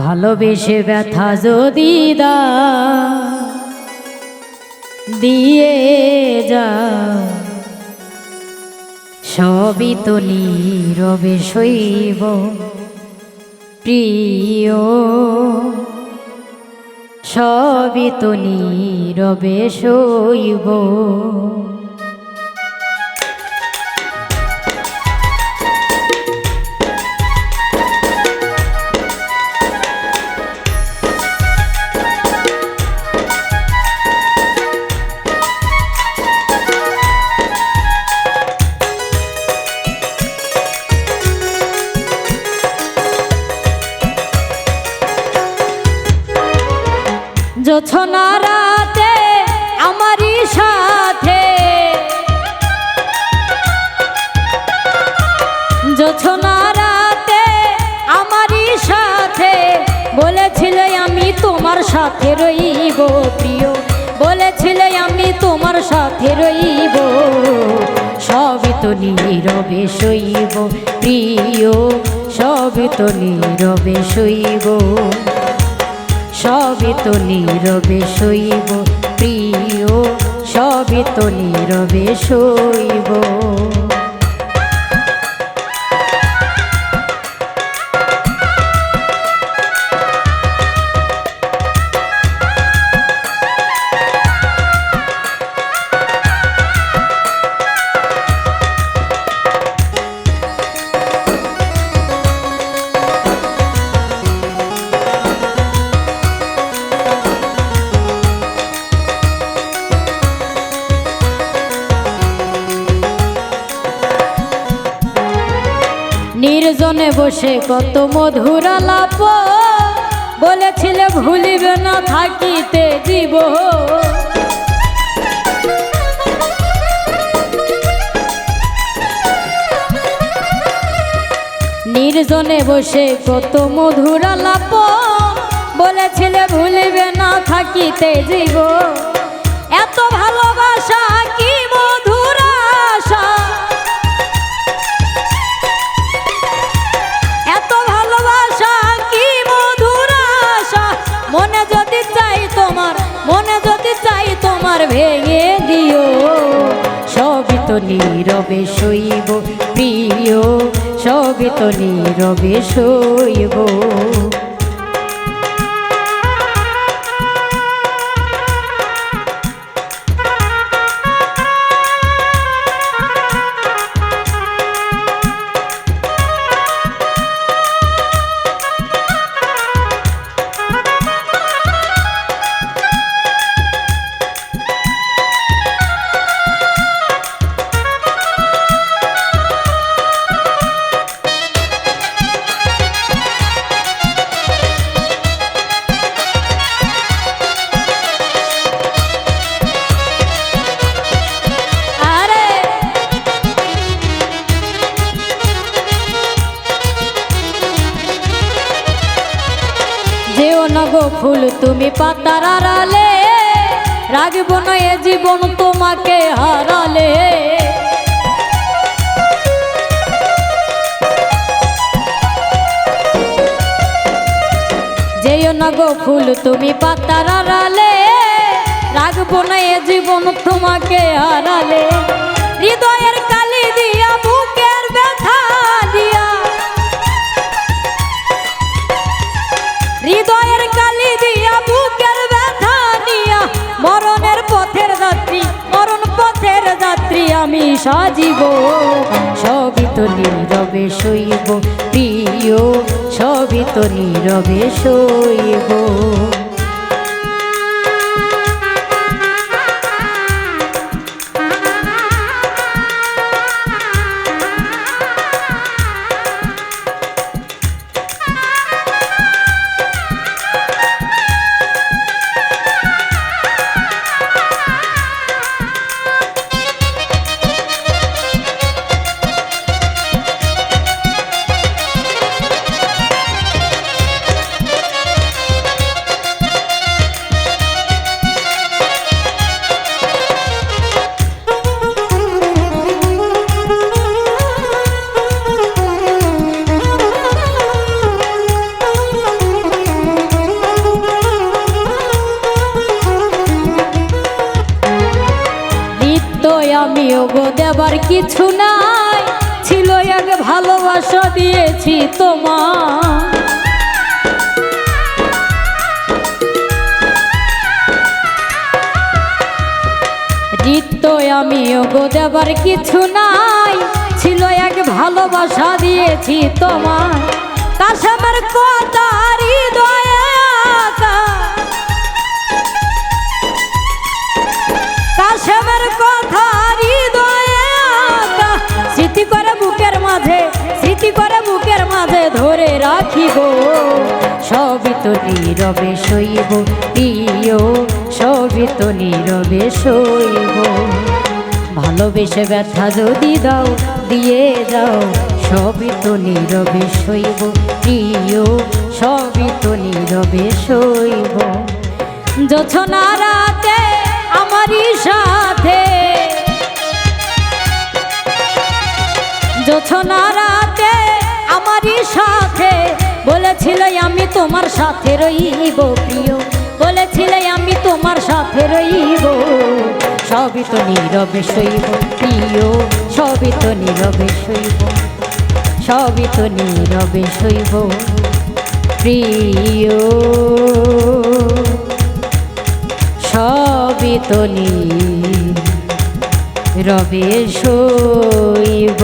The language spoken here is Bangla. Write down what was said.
ভালোবেসে ব্যথা যদি দা দিয়ে যা সবই তো নীরবে শৈব প্রিয়। সবই তো নীরবে শৈব। জোছনা রাতে আমারই সাথে। জোছনা রাতে আমারই সাথে। বলেছিলে আমি তোমার সাথে রইব প্রিয়। বলেছিলে আমি তোমার সাথে রইব। সবই তো নীরবে শৈব প্রিয়। সবই তো নীরবে শৈব সবই তো নীরবে শৈব প্রিয় সবে তো নীরবে শৈব নির্জনে বসে কত মধুর আলাপ। বলেছিলে ভুলিবে না, থাকিতে দিব। নির্জনে বসে কত মধুর আলাপ। বলেছিলে ভুলিবে না, থাকিতে জীব এত ভালোবাসা কি তো নীরবে শৈব প্রিয় সবে তো নীরবে শৈব যেও না ফুল, তুমি পাতার আড়ালে। রাখব না এ জীবন তোমাকে হারালে। যেও না ফুল, তুমি পাতার আড়ালে। রাখব না এ জীবন তোমাকে হারালে। হৃদয়ের সাজিব সবই তো নীরবে শৈব প্রিয় সবই তো নীরবে শৈব গো দেবার কিছু নাই। ছিল এক ভালোবাসা দিয়েছি তোমার রিত্ত আমিও দেবার কিছু নাই। ছিল এক ভালোবাসা দিয়েছি তোমার কথা হৃদয়ে কাশেমের কথা ধরে রাখিব, সবই তো নীরবে সইব, প্রিয়, সবই তো নীরবে সইব। ভালোবেসে ব্যথা যদি দাও, দিয়ে যাও, সবই তো নীরবে সইব, প্রিয়, সবই তো নীরবে সইব। যোছনা রাতে আমারই সাথে? যোছনা তোমার সাথে রইব প্রিয়। বলেছিলে আমি তোমার সাথে রইব। সবই তো নীরবে সইব প্রিয়। সবই তো নীরবে সইব। সবই তো নীরবে সইব প্রিয়। সবই তো নীরবে সইব।